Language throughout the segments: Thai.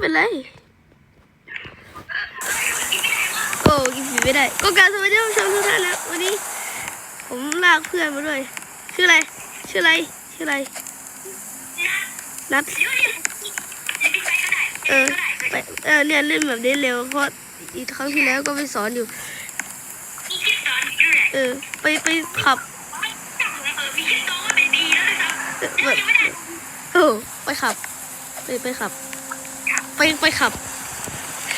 เป็นไร โอ้กินผีไม่ได้ ก็การสวัสดีท่านผู้ชมทุกท่านนะวันนี้ ผมลากเพื่อนมาด้วย ชื่ออะไร ชื่ออะไร ชื่ออะไร นัดเออไปเออเนี่ยเล่นแบบนี้เร็ว เพราะอีกครั้งที่แล้วก็ไปสอนอยู่ เออ ไปไปขับเออแบบเออไปขับ ไปไปขับ ไปไปขับ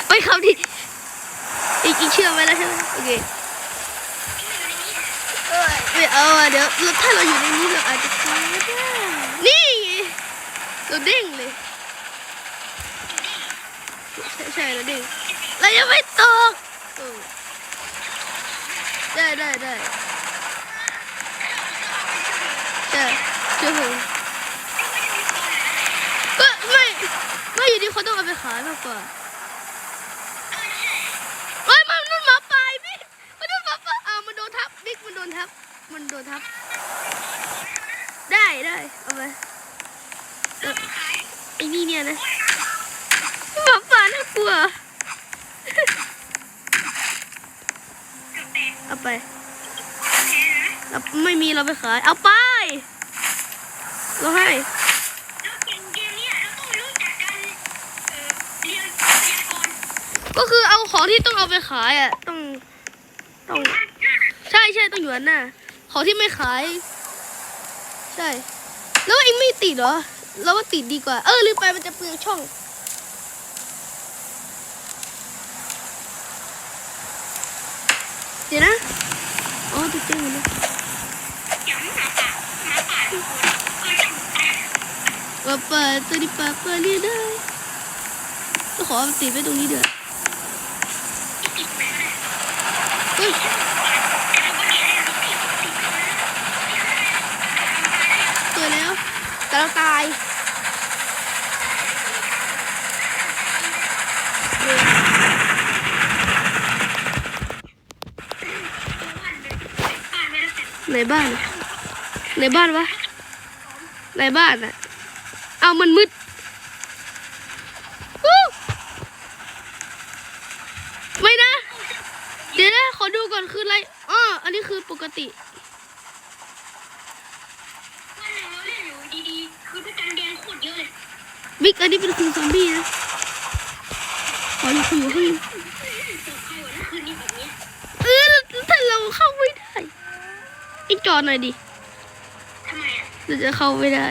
ไปขับดิอีกอีกเชื่อไว้แล้วใช่ไหมโอเคไม่เอาอะเดี๋ยวถ้าเราอยู่ในนี้เราอาจจะตายก็ได้นี่เราเด้งเลยใช่ใช่เราเด้งเรายังไม่ตกได้ได้ได้ใช่ชื่อผมก็ไม่ ไม่อยู่ดีเขาต้องเอาไปขายมากกว่าเฮ้ยมันมันหมาป่าไอ้บิ๊กมันโดนหมาป่าอ่ามันโดนทับบิ๊กมันโดนทับ มันโดนทับ ได้ได้เอาไปไอ้นี่เนี่ยนะหมาป่าน่ากลัวเอาไปเราไม่มีเราไปขาย เอาไปเราให้ ก็คือเอาของที่ต้องเอาไปขายอะ ต้อง ต้อง ใช่ใช่ต้องอยู่อันหน้าของที่ไม่ขาย ใช่ แล้วเองไม่ติดเหรอเราว่าติดดีกว่า เออลืมไปมันจะเปลืองช่องเดี๋ยวนะอ๋อติดจ้าหมดเลยว่าเปิดตัวนี้ปากเปิดเรียได้ก็ขอติดไว้ตรงนี้เดือ เฮ้ยเกิดแล้ว แต่เราตายในบ้าน ในบ้านวะในบ้านอะ เอามันมืดอู้ไม่นะ เดี๋ยวนะขอดู ก่อนคืออะไรอ๋ออันนี้คือปกติบิ๊กอันนี้เป็นคุณซอมบี้นะขออยู่คุยอยู่ข้างในเออถ้าเราเข้าไม่ได้ไอ้จอหน่อยดิเราจะเข้าไม่ได้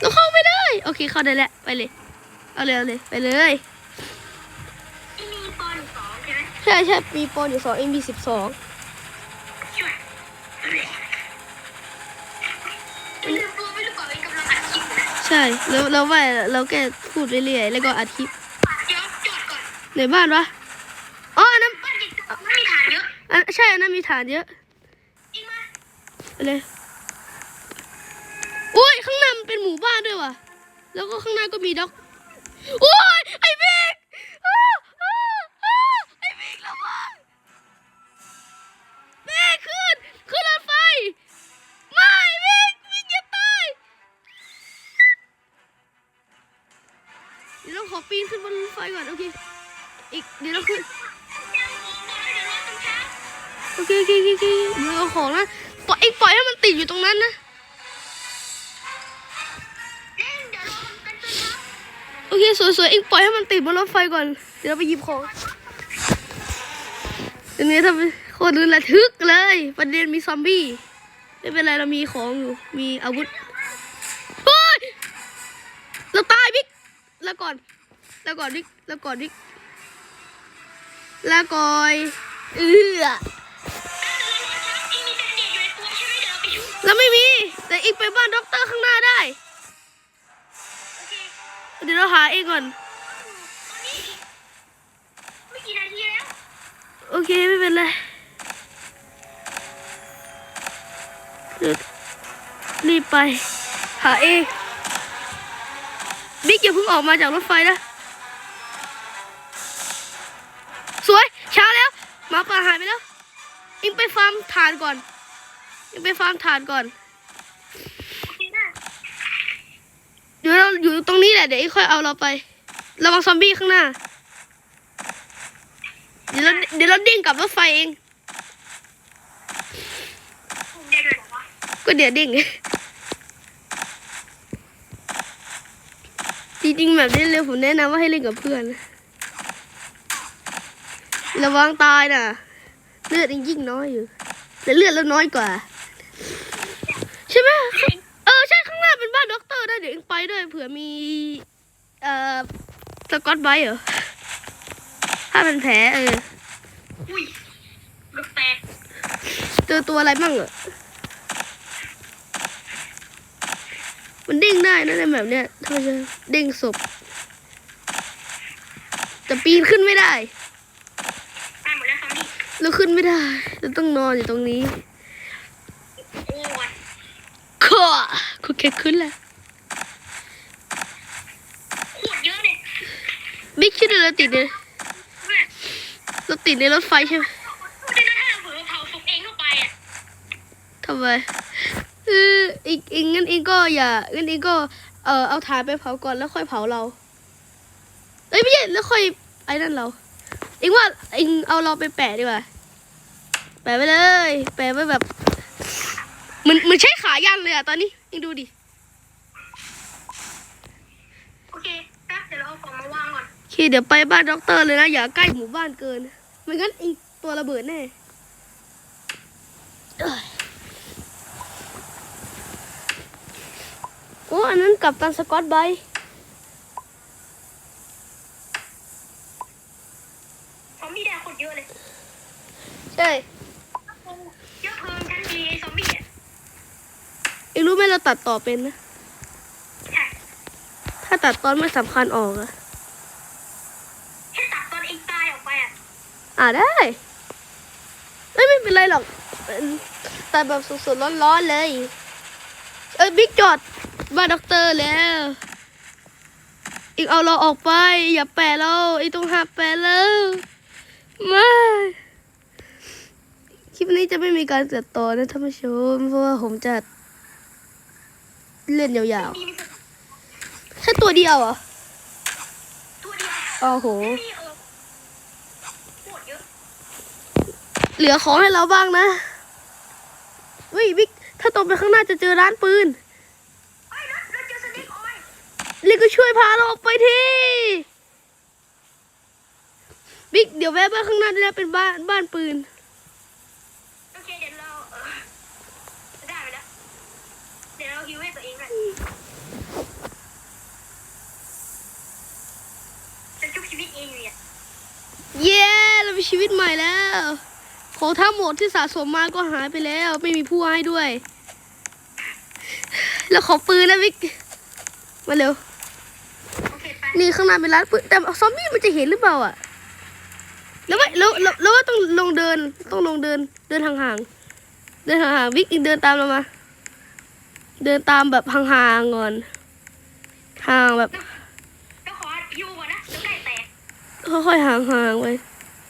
เราเข้าไม่ได้ โอเคเข้าได้แล้วไปเลย เอาเลยเอาเลยไปเลยใช่ใช่มีโปรอยู่สองเอ็มบีสิบสองใช่แล้วแล้วว่าเราแค่พูดเรื่อยๆแล้วก็อัดคลิปในบ้านวะอ๋ออันนั้นอันใช่อันนั้นมีฐานเยอะไปเลยโอ้ยข้างหน้ามันเป็นหมู่บ้านด้วยว่ะ แล้วก็ข้างหน้าก็มีด็อก โอ้ยไอ้บกอ้าอ้าอ้าไอ้เบกระวังเบกขึ้นขึ้นรถไฟไม่เบกเบกอย่าตายเดี๋ยวเราขอปีนขึ้นบนรถไฟก่อนโอเคอีกเดี๋ยวเราขึ้นโอเคโอเคโอเคโอเคเดี๋ยวเอาของนะปล่อยเอ็งปล่อยให้มันติดอยู่ตรงนั้นนะ โอเคสวยๆเองปล่อยให้มันติดบนรถไฟก่อน เดี๋ยวเราไปหยิบของอันนี้ทำโคตรระทึกเลย ประเด็นมีซอมบี้ ไม่เป็นไรเรามีของอยู่ มีอาวุธเฮ้ยเราตายบิ๊กแล้วก่อน แล้วก่อนดิแล้วก่อนดิแล้วก่อยเอือแล้วไม่มี แต่อีกไปบ้านด็อกเตอร์ข้างหน้าได้ เดี๋ยวเราหาเองก่อนโอเคไม่เป็นไรเดี๋ยวรีบไป หาเองบิ๊กอย่าเพิ่งออกมาจากรถไฟนะ สวยช้าแล้วหมาป่าหายไปแล้วอิงไปฟาร์มฐานก่อนอิงไปฟาร์มฐานก่อน เดี๋ยวเราอยู่ตรงนี้แหละเดี๋ยวไอ้ค่อยเอาเราไประวังซอมบี้ข้างหน้า เดี๋ยวเราเดี๋ยวเราเด้งกลับรถไฟเอง ก็เดี๋ยวเด้งจริงๆแบบนี้เร็วผมแนะนำว่าให้เล่นกับเพื่อน ระวังตายนะเลือดยิ่งน้อยอยู่ แต่เลือดเราน้อยกว่า ใช่ไหมเออใช่ข้างหน้าเป็นบ้านด็อกเตอร์ ได้เดี๋ยวเองไปด้วยเผื่อมี เอ่อสกอตไบรท์เหรอถ้าเป็นแผลเอออุ้ยลูกแตกเจอตัวอะไรบ้างอะมันเด้งได้นะในแบบเนี้ยถ้ามันจะเด้งศพแต่ปีนขึ้นไม่ได้ตายหมดแล้วซอมบี้เราขึ้นไม่ได้เราต้องนอนอยู่ตรงนี้ โอ้ยข้อคุณแค่ขึ้นแล้ว โคตรเยอะเลย บิ๊กคิดว่าเราติดในเพื่อนเราติดในรถไฟใช่ไหมพูดได้นะถ้าเราเผื่อเผาศพเองเข้าไปอะทำไมเอออีกอีกงั้นเองก็อย่างั้นเองก็เออเอาถ่านไปเผาก่อนแล้วค่อยเผาเราเอ้ยไม่ใช่แล้วค่อยไอ้นั่นเราเองว่าเองเอาเราไปแปะดีกว่าแปะไปเลย แปะไว้แบบเหมือนเหมือนใช้ขายันเลยอะตอนนี้เองดูดิ โอเคแป๊บเดี๋ยวเราเอาของมาวาง ก่อนโอเคเดี๋ยวไปบ้านด็อกเตอร์เลยนะ อย่าใกล้หมู่บ้านเกินไม่งั้นเองตัวระเบิดแน่เอ้ยโอ้อันนั้นกับตันสกอตไบรท์ซอมบี้แดงโคตรเยอะเลย ใช่เยอะเพลิงทันทีไอ้ซอมบี้อะเองรู้ไหมเราตัดต่อเป็นนะใช่ถ้าตัดตอนไม่สำคัญออกอะ แค่ตัดตอนเองตายออกไปอะ อ่าได้เอ้ยไม่เป็นไรหรอกเป็นตัดแบบสดๆร้อนๆเลย เอ้ยบิ๊กจอดบ้านด็อกเตอร์แล้ว อีกเอาเราออกไป อย่าแปะเราอีกต้องหาแปะแล้วไม่คลิปนี้จะไม่มีการตัดต่อนะท่านผู้ชม เพราะว่าผมจะ เล่นยาวมีมีๆแค่ตัวเดียวเหรอตัวเดียวโอ้โห มีเออโคตรเยอะ เหลือของให้เราบ้างนะเฮ้ยบิ๊กถ้าตรงไปข้างหน้าจะเจอร้านปืนไอ้ยแล้วเราเจอสเน็กออยล์ลิกก็ช่วยพาเราออกไปทีบิ๊กเดี๋ยวแวะบ้านข้างหน้าได้แล้วเป็นบ้านบ้านปืนโอเคเดี๋ยวเราเออได้ไปแล้วเดี๋ยวเราฮิวให้ตัวเองเลยจะชุบชีวิตเองอยู่เนี่ยเย้เรามีชีวิตใหม่แล้ว ของทั้งหมดที่สะสมมาก็หายไปแล้ว ไม่มีผู้ให้ด้วย แล้วขอปืนนะบิ๊กมาเร็วโอเคไปนี่ข้างหน้าเป็นร้านปืนแต่ซอมบี้มันจะเห็นหรือเปล่าอะ แล้วว่าแล้วแล้วแล้วว่าต้องลงเดินต้องลงเดินเดินห่างๆเดินห่างๆวิกอีกเดินตามเรามา เดินตามแบบห่างๆก่อนห่างแบบแล้วขอฮิวก่อนนะเดี๋ยวไก่แตกค่อยๆห่างๆไป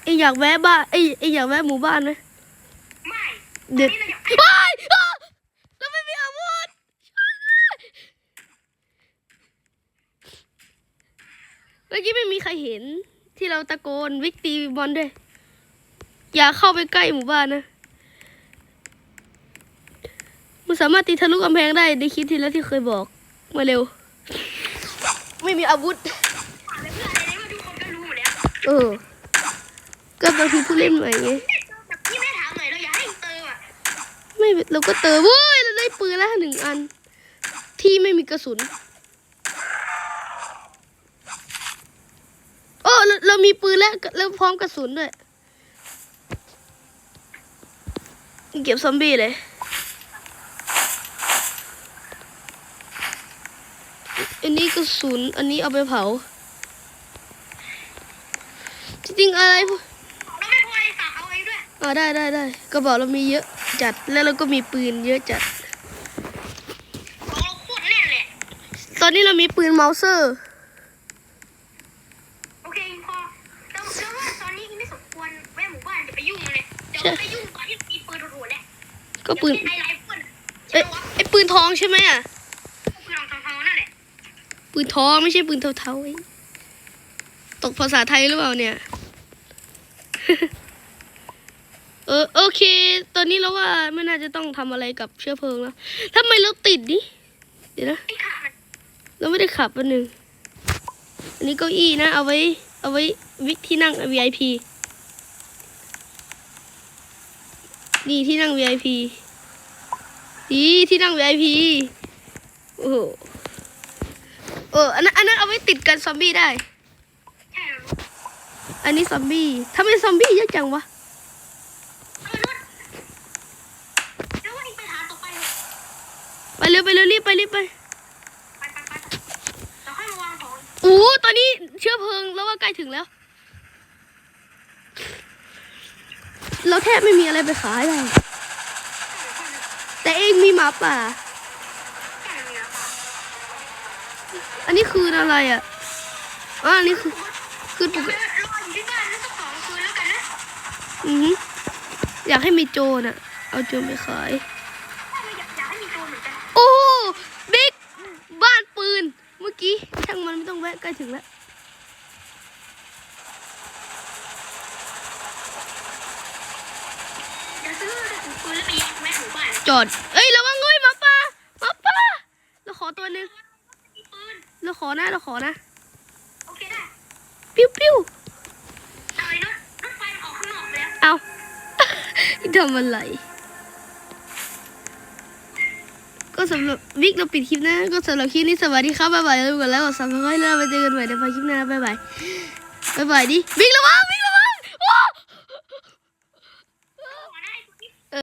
ไอยอยากแวะบ้านไอยไอยอยากแวะหมู่บ้านไหมไม่เด็ดตอนนี้เราอยากว้ายอ้าเราไม่มีอาวุธช่วยด้วยเมื่อกี้ไม่มีใครเห็น ที่เราตะโกนวิกตีบอลด้วย อย่าเข้าไปใกล้หมู่บ้านนะมันสามารถตีทะลุกำแพงได้ในคลิปที่แล้วที่เคยบอก มาเร็ว ไม่มีอาวุธถามเลยเพื่อนอะไรว่าทุ กคนก็รู้หมดแล้วเออก็บางทีผู้เล่นใหม่ไงแต่พี่ไม่ถามหน่อยเราอยากให้เติมอะไม่เราก็เติมเว้ยเราได้ปืนแล้วหนึ่งอัน ที่ไม่มีกระสุนโอ้เราเรามีปืนแล้วแล้วพร้อมกระสุนด้วยเก็บซอมบี้เลยอันนี้กระสุนอันนี้เอาไปเผาจริงๆอะไรพวก เองด้วยอ่าได้ได้ได้กระบอกเรามีเยอะจัดแล้วเราก็มีปืนเยอะจัดของเราโคตรแน่นเลยตอนนี้เรามีปืนเมาเซอร์โอเคพอเราเราว่าตอนนี้ไม่สมควรแม่หมู่บ้านจะไปยุ่งเลยเดี๋ยวไปยุ่งตอนที่มีปืนโหดๆแหละก็ปืนไอ้ไรเฟิลเอ้ยไอปืนทองใช่ไหมอะปืนของทองๆนั่นแหละปืนท้องไม่ใช่ปืนเทาๆไอ้ตกภาษาไทยหรือเปล่าเนี่ย เออโอเค ตอนนี้เราว่าไม่น่าจะต้องทำอะไรกับเชื้อเพลิงแล้วทำไมเราติดนี่เดี๋ยวนะไอ้ขามันเราไม่ได้ขับอันหนึ่งอันนี้เก้าอี้นะ เอาไว้ เอาไว้วิที่นั่ง VIP นี่ที่นั่ง VIP ดีที่นั่ง VIP โอ้โหเอออันนั้นอันนั้นเอาไว้ติดกันซอมบี้ได้ อันนี้ซอมบี้ทำไมซอมบี้เยอะจังวะ เออรถแล้วว่าเองไปหาต่อไปเลย ไปเร็วไปเร็วรีบไปรีบไปไปไปไปเราค่อยมาวางของโอ้โหตอนนี้เชื้อเพลิงแล้วว่าใกล้ถึงแล้ว เราแทบไม่มีอะไรไปขายเลยแต่เองมีหมาป่าแค่นี้นะป่ะอันนี้คืออะไรอะอ๋ออันนี้คือคือปเดี๋ยวกรติออยู่ที่บ้านแล้วสักสองคืนแล้วกันนะอือหืออยากให้มีโจรอะ เอาโจรไปขาย ไม่อยากอยากให้มีโจรเหมือนกัน โอ้โหบิ๊ก บ้านปืน เมื่อ กี้ช่างมันไม่ต้องแวะใกล้ถึงแล้วเดี๋ยวซื้อกระสุนปืนแล้วไปแยกแม่หมู่บ้านจอด เอ้ยระวังเงยหมาป่าหมาป่าเราขอตัวหนึ่งมีปืนเราขอนะเราขอนะโอเคได้ปิ้วปิ้วเอาไอ้รถรถไฟมันออกข้างนอกแล้วเอาทำอะไร ก็สำหรับวิกเราปิดคลิปนะ ก็สำหรับคลิปนี้สวัสดีครับบ๊ายบายแล้วกันแล้วสับสไครต์แล้วเจอกันใหม่ในคลิปหน้าบ๊ายบายบ๊ายบายดิวิกระวังวิก